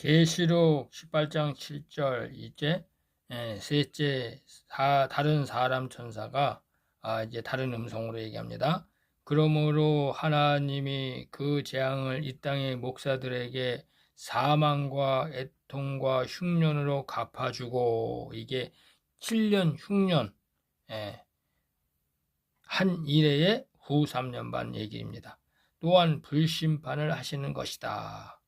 계시록 18장 7절 이제 예, 셋째 사, 다른 사람 천사가 아, 이제 다른 음성으로 얘기합니다. 그러므로 하나님이 그 재앙을 이 땅의 목사들에게 사망과 애통과 흉년으로 갚아주고 이게 7년 흉년 예, 한 일회의 후 3년 반 얘기입니다. 또한 불심판을 하시는 것이다.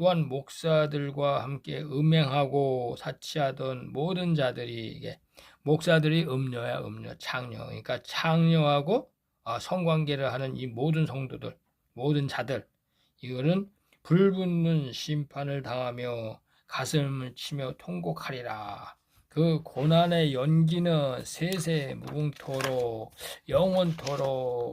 또한 목사들과 함께 음행하고 사치하던 모든 자들이 이게 목사들이 음녀야 음녀 창녀. 그러니까 창녀하고 아, 성관계를 하는 이 모든 성도들 모든 자들. 이거는 불붙는 심판을 당하며 가슴을 치며 통곡하리라. 그 고난의 연기는 세세 무궁토록 영원토록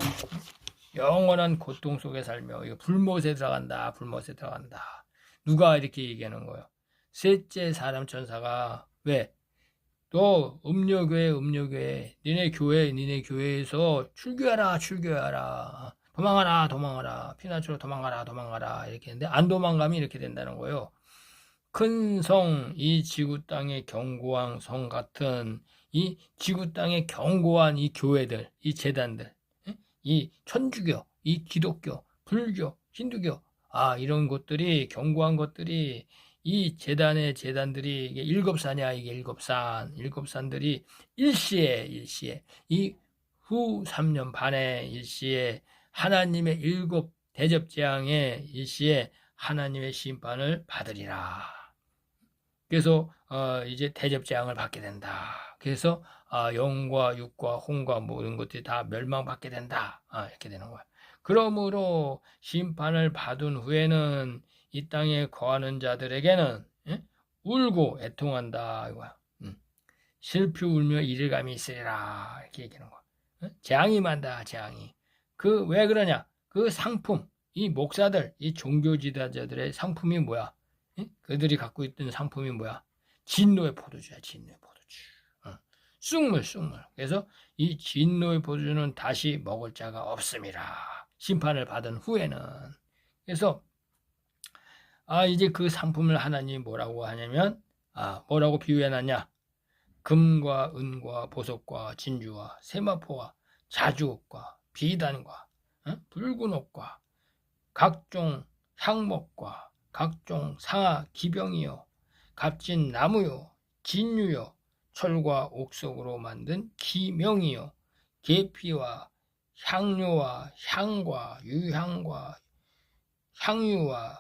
영원한 고통 속에 살며 이거 불못에 들어간다 불못에 들어간다 누가 이렇게 얘기하는 거예요? 셋째 사람 천사가 왜? 또 음료교회 음료교회 니네 교회 니네 교회에서 출교하라 출교하라. 도망가라 도망가라. 피나치로 도망가라 도망가라. 이렇게 했는데 안 도망가면 이렇게 된다는 거예요. 큰 성 이 지구 땅의 견고한 성 같은 이 지구 땅의 견고한 이 교회들 이 재단들 이 천주교 이 기독교 불교 힌두교 아 이런 것들이 견고한 것들이 이 재단의 재단들이 이게 일곱산이야 이게 일곱산 일곱산들이 일시에 일시에 이 후 3년 반의 일시에 하나님의 일곱 대접 재앙의 일시에 하나님의 심판을 받으리라. 그래서 어, 이제 대접 재앙을 받게 된다. 그래서 아, 영과 육과 홍과 모든 것들이 다 멸망받게 된다. 아, 이렇게 되는 거야. 그러므로 심판을 받은 후에는 이 땅에 거하는 자들에게는 예? 울고 애통한다 이거야. 음. 슬피 울며 이를감이 있으리라 이렇게 얘기하는 거야. 예? 재앙이 만다 재앙이. 그 왜 그러냐? 그 상품 이 목사들 이 종교 지도자들의 상품이 뭐야? 예? 그들이 갖고 있던 상품이 뭐야? 진노의 포도주야 진노의 포도주. 어. 쑥물 쑥물. 그래서 이 진노의 포도주는 다시 먹을 자가 없음이라. 심판을 받은 후에는. 그래서 아, 이제 그 상품을 하나님이 뭐라고 하냐면, 아, 뭐라고 비유해놨냐? 금과 은과 보석과 진주와 세마포와 자주옷과 비단과 어? 붉은 옷과 각종 향목과 각종 상아 기병이요 값진 나무요 진유요 철과 옥석으로 만든 기명이요 계피와 향료와 향과 유향과 향유와